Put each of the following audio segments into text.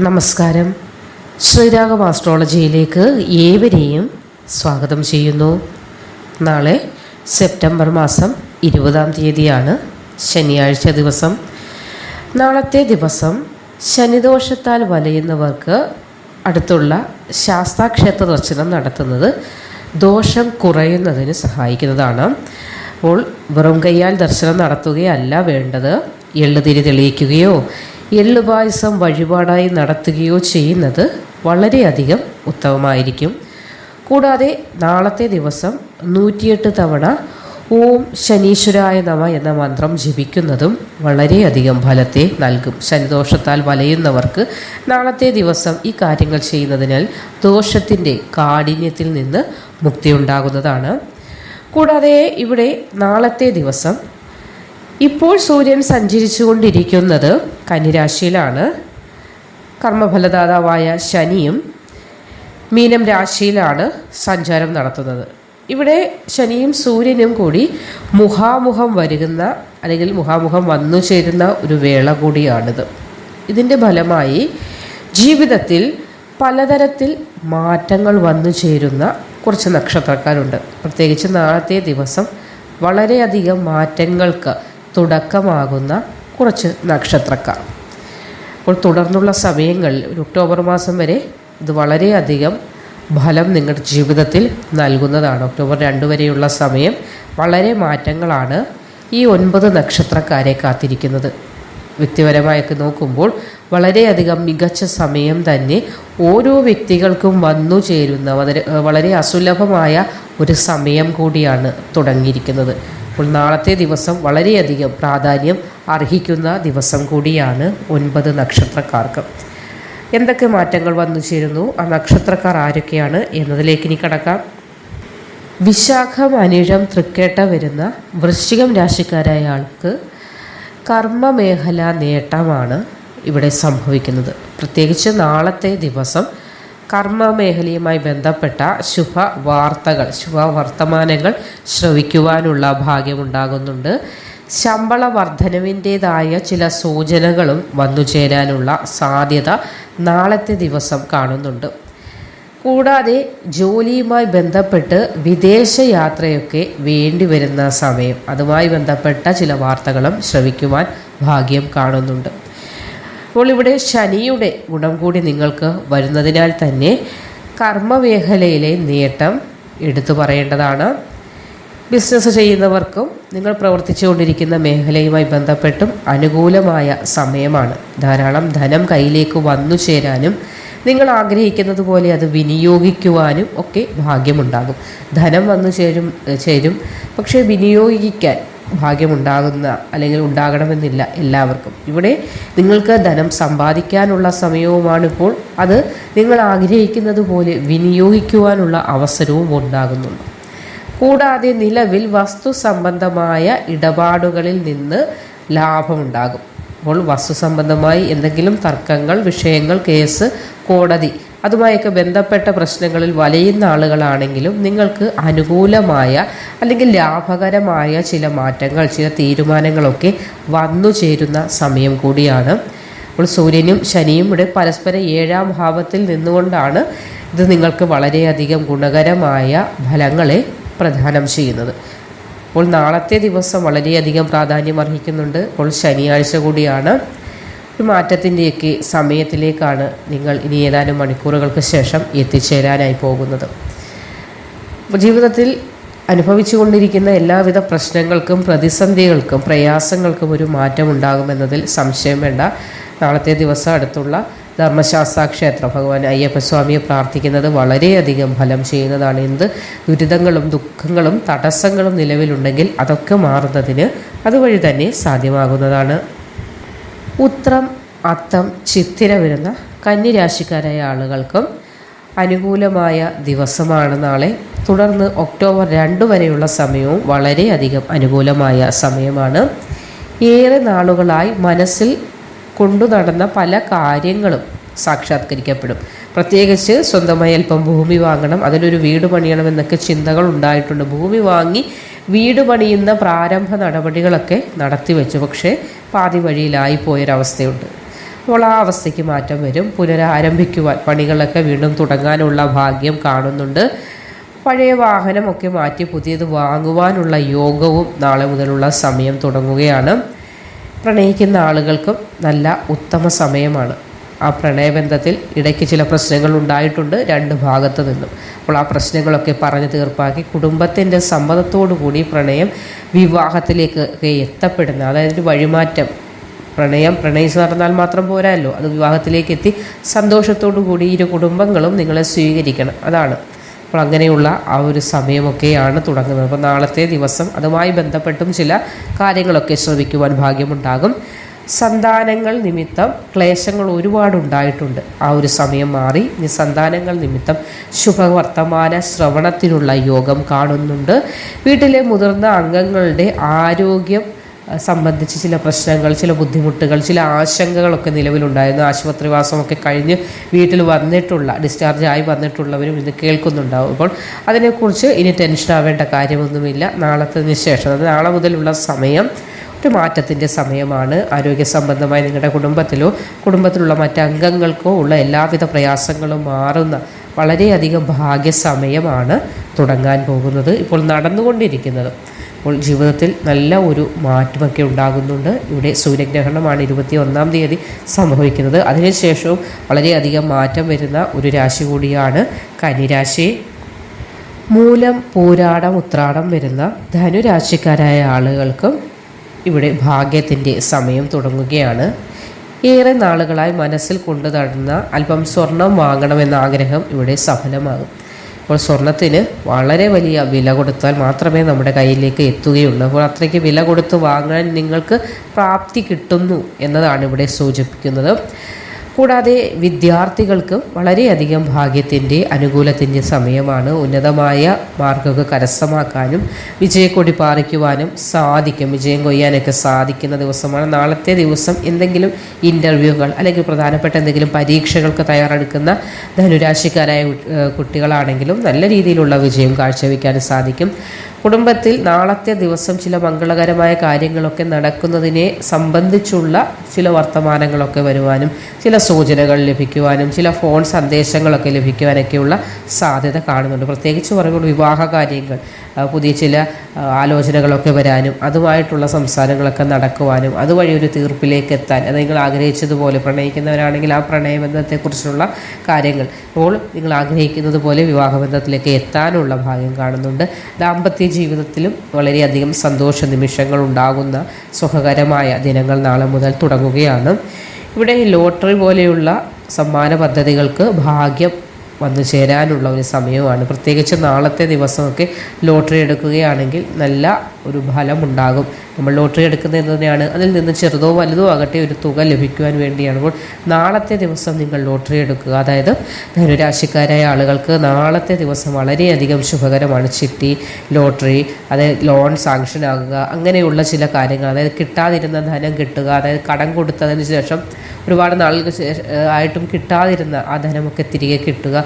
നമസ്കാരം. ശ്രീരാഗം ആസ്ട്രോളജിയിലേക്ക് ഏവരെയും സ്വാഗതം ചെയ്യുന്നു. നാളെ സെപ്റ്റംബർ മാസം ഇരുപതാം തീയതിയാണ് ശനിയാഴ്ച ദിവസം. നാളത്തെ ദിവസം ശനിദോഷത്താൽ വലയുന്നവർക്ക് അടുത്തുള്ള ശാസ്താക്ഷേത്ര ദർശനം നടത്തുന്നത് ദോഷം കുറയുന്നതിന് സഹായിക്കുന്നതാണ്. അപ്പോൾ വെറും കൈയാൽ ദർശനം നടത്തുകയല്ല വേണ്ടത്. എള്ളുതിരി തെളിയിക്കുകയോ എള്ളുപായസം വഴിപാടായി നടത്തുകയോ ചെയ്യുന്നത് വളരെയധികം ഉത്തമമായിരിക്കും. കൂടാതെ നാളത്തെ ദിവസം നൂറ്റിയെട്ട് തവണ ഓം ശനീശ്വരായ നമ എന്ന മന്ത്രം ജപിക്കുന്നതും വളരെയധികം ഫലത്തെ നൽകും. ശനിദോഷത്താൽ വലയുന്നവർക്ക് നാളത്തെ ദിവസം ഈ കാര്യങ്ങൾ ചെയ്യുന്നതിനാൽ ദോഷത്തിന്റെ കാഠിന്യത്തിൽ നിന്ന് മുക്തി ഉണ്ടാകുന്നതാണ് കൂടാതെ ഇവിടെ നാളത്തെ ദിവസം ഇപ്പോൾ സൂര്യൻ സഞ്ചരിച്ചു കൊണ്ടിരിക്കുന്നത് കന്നിരാശിയിലാണ്. കർമ്മഫലദാതാവായ ശനിയും മീനം രാശിയിലാണ് സഞ്ചാരം നടത്തുന്നത്. ഇവിടെ ശനിയും സൂര്യനും കൂടി മുഖാമുഖം വരുന്ന അല്ലെങ്കിൽ മുഖാമുഖം വന്നു ചേരുന്ന ഒരു വേള കൂടിയാണിത്. ഇതിന്റെ ഫലമായി ജീവിതത്തിൽ പലതരത്തിൽ മാറ്റങ്ങൾ വന്നു ചേരുന്ന കുറച്ച് നക്ഷത്രക്കാരുണ്ട്. പ്രത്യേകിച്ച് നാളത്തെ ദിവസം വളരെയധികം മാറ്റങ്ങൾക്ക് തുടക്കമാകുന്ന കുറച്ച് നക്ഷത്രക്കാർ. അപ്പോൾ തുടർന്നുള്ള സമയങ്ങളിൽ ഒരു ഒക്ടോബർ മാസം വരെ ഇത് വളരെയധികം ഫലം നിങ്ങളുടെ ജീവിതത്തിൽ നൽകുന്നതാണ്. ഒക്ടോബർ രണ്ട് വരെയുള്ള സമയം വളരെ മാറ്റങ്ങളാണ് ഈ ഒൻപത് നക്ഷത്രക്കാരെ കാത്തിരിക്കുന്നത്. വ്യക്തിപരമായൊക്കെ നോക്കുമ്പോൾ വളരെയധികം മികച്ച സമയം തന്നെ ഓരോ വ്യക്തികൾക്കും വന്നു ചേരുന്ന വളരെ വളരെ അസുലഭമായ ഒരു സമയം കൂടിയാണ് തുടങ്ങിയിരിക്കുന്നത്. അപ്പോൾ നാളത്തെ ദിവസം വളരെയധികം പ്രാധാന്യം അർഹിക്കുന്ന ദിവസം കൂടിയാണ് ഒൻപത് നക്ഷത്രക്കാർക്ക്. എന്തൊക്കെ മാറ്റങ്ങൾ വന്നു ചേരുന്നു? ആ നക്ഷത്രക്കാർ ആരൊക്കെയാണ് എന്നതിലേക്ക് ഇനി കടക്കാം. വിശാഖം അനിഴം തൃക്കേട്ട വരുന്ന വൃശ്ചികം രാശിക്കാരായ ആൾക്ക് കർമ്മമേഖല നേട്ടമാണ് ഇവിടെ സംഭവിക്കുന്നത്. പ്രത്യേകിച്ച് നാളത്തെ ദിവസം കർമ്മമേഖലയുമായി ബന്ധപ്പെട്ട ശുഭ വാർത്തകൾ ശുഭ വർത്തമാനങ്ങൾ ശ്രവിക്കുവാനുള്ള ഭാഗ്യമുണ്ടാകുന്നുണ്ട്. ശമ്പള വർധനവിന്റേതായ ചില സൂചനകളും വന്നു ചേരാനുള്ള സാധ്യത നാളത്തെ ദിവസം കാണുന്നുണ്ട്. കൂടാതെ ജോലിയുമായി ബന്ധപ്പെട്ട് വിദേശ യാത്രയൊക്കെ വേണ്ടി വരുന്ന സമയം അതുമായി ബന്ധപ്പെട്ട ചില വാർത്തകളും ശ്രവിക്കുവാൻ ഭാഗ്യം കാണുന്നുണ്ട്. അപ്പോൾ ഇവിടെ ശനിയുടെ ഗുണം കൂടി നിങ്ങൾക്ക് വരുന്നതിനാൽ തന്നെ കർമ്മമേഖലയിലെ നേട്ടം എടുത്തു പറയേണ്ടതാണ്. ബിസിനസ് ചെയ്യുന്നവർക്കും നിങ്ങൾ പ്രവർത്തിച്ചുകൊണ്ടിരിക്കുന്ന മേഖലയുമായി ബന്ധപ്പെട്ടും അനുകൂലമായ സമയമാണ്. ധാരാളം ധനം കയ്യിലേക്ക് വന്നു ചേരാനും നിങ്ങൾ ആഗ്രഹിക്കുന്നത് പോലെ അത് വിനിയോഗിക്കുവാനും ഒക്കെ ഭാഗ്യമുണ്ടാകും. ധനം വന്നു ചേരും ചേരും. പക്ഷേ വിനിയോഗിക്കാൻ ഭാഗ്യമുണ്ടാകുന്ന അല്ലെങ്കിൽ ഉണ്ടാകണമെന്നില്ല എല്ലാവർക്കും. ഇവിടെ നിങ്ങൾക്ക് ധനം സമ്പാദിക്കാനുള്ള സമയവുമാണിപ്പോൾ. അത് നിങ്ങൾ ആഗ്രഹിക്കുന്നത് പോലെ വിനിയോഗിക്കുവാനുള്ള അവസരവും ഉണ്ടാകുന്നുണ്ട്. കൂടാതെ നിലവിൽ വസ്തു സംബന്ധമായ ഇടപാടുകളിൽ നിന്ന് ലാഭമുണ്ടാകും. അപ്പോൾ വസ്തു സംബന്ധമായി എന്തെങ്കിലും തർക്കങ്ങൾ വിഷയങ്ങൾ കേസ് കോടതി അതുമായൊക്കെ ബന്ധപ്പെട്ട പ്രശ്നങ്ങളിൽ വലയുന്ന ആളുകളാണെങ്കിലും നിങ്ങൾക്ക് അനുകൂലമായ അല്ലെങ്കിൽ ലാഭകരമായ ചില മാറ്റങ്ങൾ ചില തീരുമാനങ്ങളൊക്കെ വന്നു ചേരുന്ന സമയം കൂടിയാണ്. അപ്പോൾ സൂര്യനും ശനിയും ഇവിടെ പരസ്പരം ഏഴാം ഭാവത്തിൽ നിന്നുകൊണ്ടാണ് ഇത് നിങ്ങൾക്ക് വളരെയധികം ഗുണകരമായ ഫലങ്ങളെ പ്രദാനം ചെയ്യുന്നത്. അപ്പോൾ നാളത്തെ ദിവസം വളരെയധികം പ്രാധാന്യം അർഹിക്കുന്നുണ്ട്. അപ്പോൾ ശനിയാഴ്ച കൂടിയാണ്. ഒരു മാറ്റത്തിന്റെയൊക്കെ സമയത്തിലേക്കാണ് നിങ്ങൾ ഇനി ഏതാനും മണിക്കൂറുകൾക്ക് ശേഷം എത്തിച്ചേരാനായി പോകുന്നത്. ജീവിതത്തിൽ അനുഭവിച്ചുകൊണ്ടിരിക്കുന്ന എല്ലാവിധ പ്രശ്നങ്ങൾക്കും പ്രതിസന്ധികൾക്കും പ്രയാസങ്ങൾക്കും ഒരു മാറ്റമുണ്ടാകുമെന്നതിൽ സംശയം വേണ്ട. നാളത്തെ ദിവസം അടുത്തുള്ള ധർമ്മശാസ്ത്ര ക്ഷേത്രം ഭഗവാൻ അയ്യപ്പസ്വാമിയെ പ്രാർത്ഥിക്കുന്നത് വളരെയധികം ഫലം ചെയ്യുന്നതാണ്. എന്ത് ദുരിതങ്ങളും ദുഃഖങ്ങളും തടസ്സങ്ങളും നിലവിലുണ്ടെങ്കിൽ അതൊക്കെ മാറുന്നതിന് അതുവഴി തന്നെ സാധ്യമാകുന്നതാണ്. ഉത്രം അത്തം ചിത്തിര വരുന്ന കന്നിരാശിക്കാരായ ആളുകൾക്കും അനുകൂലമായ ദിവസമാണ് നാളെ. തുടർന്ന് ഒക്ടോബർ രണ്ട് വരെയുള്ള സമയവും വളരെയധികം അനുകൂലമായ സമയമാണ്. ഏറെ നാളുകളായി മനസ്സിൽ കൊണ്ടു നടന്ന പല കാര്യങ്ങളും സാക്ഷാത്കരിക്കപ്പെടും. പ്രത്യേകിച്ച് സ്വന്തമായി അല്പം ഭൂമി വാങ്ങണം അതിലൊരു വീട് പണിയണം എന്നൊക്കെ ചിന്തകൾ ഉണ്ടായിട്ടുണ്ട്. ഭൂമി വാങ്ങി വീട് പണിയുന്ന പ്രാരംഭ നടപടികളൊക്കെ നടത്തി വെച്ചു. പക്ഷേ പാതി വഴിയിലായി പോയൊരവസ്ഥയുണ്ട്. അപ്പോൾ ആ അവസ്ഥയ്ക്ക് മാറ്റം വരും. പുനരാരംഭിക്കുവാൻ പണികളൊക്കെ വീണ്ടും തുടങ്ങാനുള്ള ഭാഗ്യം കാണുന്നുണ്ട്. പഴയ വാഹനമൊക്കെ മാറ്റി പുതിയത് വാങ്ങുവാനുള്ള യോഗവും നാളെ മുതലുള്ള സമയം തുടങ്ങുകയാണ്. പ്രണയിക്കുന്ന ആളുകൾക്കും നല്ല ഉത്തമ സമയമാണ്. ആ പ്രണയബന്ധത്തിൽ ഇടയ്ക്ക് ചില പ്രശ്നങ്ങൾ ഉണ്ടായിട്ടുണ്ട് രണ്ട് ഭാഗത്തു നിന്നും. അപ്പോൾ ആ പ്രശ്നങ്ങളൊക്കെ പറഞ്ഞ് തീർപ്പാക്കി കുടുംബത്തിന്റെ കൂടി പ്രണയം വിവാഹത്തിലേക്ക് എത്തപ്പെടുന്ന അതായത് വഴിമാറ്റം പ്രണയം പ്രണയിച്ച് നടന്നാൽ മാത്രം പോരാല്ലോ അത് വിവാഹത്തിലേക്ക് എത്തി സന്തോഷത്തോടു കൂടി ഇരു കുടുംബങ്ങളും നിങ്ങളെ സ്വീകരിക്കണം. അതാണ്. അപ്പോൾ അങ്ങനെയുള്ള ആ ഒരു സമയമൊക്കെയാണ് തുടങ്ങുന്നത്. അപ്പോൾ നാളത്തെ ദിവസം അതുമായി ബന്ധപ്പെട്ടും ചില കാര്യങ്ങളൊക്കെ ശ്രമിക്കുവാൻ ഭാഗ്യമുണ്ടാകും. സന്താനങ്ങൾ നിമിത്തം ക്ലേശങ്ങൾ ഒരുപാടുണ്ടായിട്ടുണ്ട്. ആ ഒരു സമയം മാറി. ഇനി സന്താനങ്ങൾ നിമിത്തം ശുഭവർത്തമാന ശ്രവണത്തിനുള്ള യോഗം കാണുന്നുണ്ട്. വീട്ടിലെ മുതിർന്ന അംഗങ്ങളുടെ ആരോഗ്യം സംബന്ധിച്ച് ചില പ്രശ്നങ്ങൾ ചില ബുദ്ധിമുട്ടുകൾ ചില ആശങ്കകളൊക്കെ നിലവിലുണ്ടായിരുന്നു. ആശുപത്രിവാസമൊക്കെ കഴിഞ്ഞ് വീട്ടിൽ വന്നിട്ടുള്ള ഡിസ്ചാർജ് ആയി വന്നിട്ടുള്ളവരും ഇത് കേൾക്കുന്നുണ്ടാവും. അപ്പോൾ അതിനെക്കുറിച്ച് ഇനി ടെൻഷൻ ആവേണ്ട കാര്യമൊന്നുമില്ല. നാളത്തെ ശേഷം നാളെ മുതലുള്ള സമയം ഒരു മാറ്റത്തിന്റെ സമയമാണ്. ആരോഗ്യ സംബന്ധമായി നിങ്ങളുടെ കുടുംബത്തിലോ കുടുംബത്തിലുള്ള മറ്റംഗങ്ങൾക്കോ ഉള്ള എല്ലാവിധ പ്രയാസങ്ങളും മാറുന്ന വളരെയധികം ഭാഗ്യസമയമാണ് തുടങ്ങാൻ പോകുന്നത്. ഇപ്പോൾ നടന്നുകൊണ്ടിരിക്കുന്നത്. അപ്പോൾ ജീവിതത്തിൽ നല്ല ഒരു മാറ്റമൊക്കെ ഉണ്ടാകുന്നുണ്ട്. ഇവിടെ സൂര്യഗ്രഹണമാണ് ഇരുപത്തി ഒന്നാം തീയതി സംഭവിക്കുന്നത്. അതിനുശേഷവും വളരെയധികം മാറ്റം വരുന്ന ഒരു രാശി കൂടിയാണ് കനിരാശി മൂലം പൂരാടം ഉത്രാടം വരുന്ന ധനുരാശിക്കാരായ ആളുകൾക്കും ഇവിടെ ഭാഗ്യത്തിന്റെ സമയം തുടങ്ങുകയാണ്. ഏറെ നാളുകളായി മനസ്സിൽ കൊണ്ടു നടന്ന അല്പം സ്വർണം വാങ്ങണമെന്ന ആഗ്രഹം ഇവിടെ സഫലമാകും. അപ്പോൾ സ്വർണത്തിന് വളരെ വലിയ വില കൊടുത്താൽ മാത്രമേ നമ്മുടെ കയ്യിലേക്ക് എത്തുകയുള്ളൂ. അപ്പോൾ അത്രയ്ക്ക് വില കൊടുത്ത് വാങ്ങാൻ നിങ്ങൾക്ക് പ്രാപ്തി കിട്ടുന്നു എന്നതാണ് ഇവിടെ സൂചിപ്പിക്കുന്നത്. കൂടാതെ വിദ്യാർത്ഥികൾക്ക് വളരെയധികം ഭാഗ്യത്തിന്റെ അനുകൂലത്തിന്റെ സമയമാണ്. ഉന്നതമായ മാർക്കൊക്കെ കരസ്ഥമാക്കാനും വിജയക്കൊടി പാറിക്കുവാനും സാധിക്കും. വിജയം കൊയ്യാനൊക്കെ സാധിക്കുന്ന ദിവസമാണ്. നാളത്തെ ദിവസം എന്തെങ്കിലും ഇന്റർവ്യൂകൾ അല്ലെങ്കിൽ പ്രധാനപ്പെട്ട എന്തെങ്കിലും പരീക്ഷകൾക്ക് തയ്യാറെടുക്കുന്ന ധനുരാശിക്കാരായ കുട്ടികളാണെങ്കിലും നല്ല രീതിയിലുള്ള വിജയം കാഴ്ചവെക്കാൻ സാധിക്കും. കുടുംബത്തിൽ നാളത്തെ ദിവസം ചില മംഗളകരമായ കാര്യങ്ങളൊക്കെ നടക്കുന്നതിനെ സംബന്ധിച്ചുള്ള ചില വർത്തമാനങ്ങളൊക്കെ വരുവാനും ചില സൂചനകൾ ലഭിക്കുവാനും ചില ഫോൺ സന്ദേശങ്ങളൊക്കെ ലഭിക്കുവാനൊക്കെയുള്ള സാധ്യത കാണുന്നുണ്ട്. പ്രത്യേകിച്ച് പറയുമ്പോൾ വിവാഹ കാര്യങ്ങൾ പുതിയ ചില ആലോചനകളൊക്കെ വരാനും അതുമായിട്ടുള്ള സംസാരങ്ങളൊക്കെ നടക്കുവാനും അതുവഴി ഒരു തീർപ്പിലേക്ക് എത്താൻ അത് നിങ്ങൾ ആഗ്രഹിച്ചതുപോലെ പ്രണയിക്കുന്നവരാണെങ്കിൽ ആ പ്രണയബന്ധത്തെക്കുറിച്ചുള്ള കാര്യങ്ങൾ അപ്പോൾ നിങ്ങൾ ആഗ്രഹിക്കുന്നത് പോലെ വിവാഹബന്ധത്തിലേക്ക് എത്താനുള്ള ഭാഗ്യം കാണുന്നുണ്ട്. ദാമ്പത്യ ജീവിതത്തിലും വളരെയധികം സന്തോഷ നിമിഷങ്ങൾ ഉണ്ടാകുന്ന സുഖകരമായ ദിനങ്ങൾ നാളെ മുതൽ തുടങ്ങുകയാണ്. ഇവിടെ ലോട്ടറി പോലെയുള്ള സമ്മാന പദ്ധതികൾക്ക് ഭാഗ്യം വന്നു ചേരാനുള്ള ഒരു സമയമാണ്. പ്രത്യേകിച്ച് നാളത്തെ ദിവസമൊക്കെ ലോട്ടറി എടുക്കുകയാണെങ്കിൽ നല്ല ഒരു ഫലമുണ്ടാകും. നമ്മൾ ലോട്ടറി എടുക്കുന്നത് തന്നെയാണ്. അതിൽ നിന്ന് ചെറുതോ വലുതോ ആകട്ടെ ഒരു തുക ലഭിക്കുവാൻ വേണ്ടിയാണ്. അപ്പോൾ നാളത്തെ ദിവസം നിങ്ങൾ ലോട്ടറി എടുക്കുക. അതായത് ധനുരാശിക്കാരായ ആളുകൾക്ക് നാളത്തെ ദിവസം വളരെയധികം ശുഭകരമാണ് ചിട്ടി ലോട്ടറി അതായത് ലോൺ സാങ്ഷൻ ആകുക അങ്ങനെയുള്ള ചില കാര്യങ്ങൾ. അതായത് കിട്ടാതിരുന്ന ധനം കിട്ടുക അതായത് കടം കൊടുത്തതിന് ശേഷം ഒരുപാട് നാളുകൾക്ക് ആയിട്ടും കിട്ടാതിരുന്ന ആ ധനമൊക്കെ തിരികെ കിട്ടുക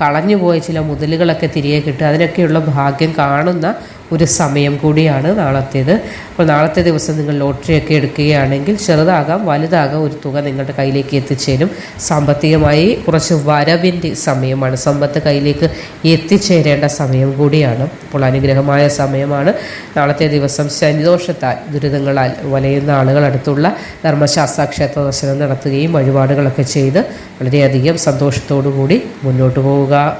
കളഞ്ഞുപോയ ചില മുതലുകളൊക്കെ തിരികെ കിട്ടുക അതിനൊക്കെയുള്ള ഭാഗ്യം കാണുന്ന ഒരു സമയം കൂടിയാണ് നാളത്തേത്. അപ്പോൾ നാളത്തെ ദിവസം നിങ്ങൾ ലോട്ടറിയൊക്കെ എടുക്കുകയാണെങ്കിൽ ചെറുതാകാം വലുതാകാം ഒരു തുക നിങ്ങളുടെ കയ്യിലേക്ക് എത്തിച്ചേരും. സാമ്പത്തികമായി കുറച്ച് വരവിന്റെ സമയമാണ്. സമ്പത്ത് കയ്യിലേക്ക് എത്തിച്ചേരേണ്ട സമയം കൂടിയാണ്. അപ്പോൾ അനുഗ്രഹമായ സമയമാണ്. നാളത്തെ ദിവസം ശനിദോഷത്താൽ ദുരിതങ്ങളാൽ വലയുന്ന ആളുകൾ അടുത്തുള്ള ധർമ്മശാസ്ത്ര ക്ഷേത്ര ദർശനം നടത്തുകയും വഴിപാടുകളൊക്കെ ചെയ്ത് വളരെയധികം സന്തോഷത്തോടു കൂടി മുന്നോട്ട് പോവുക.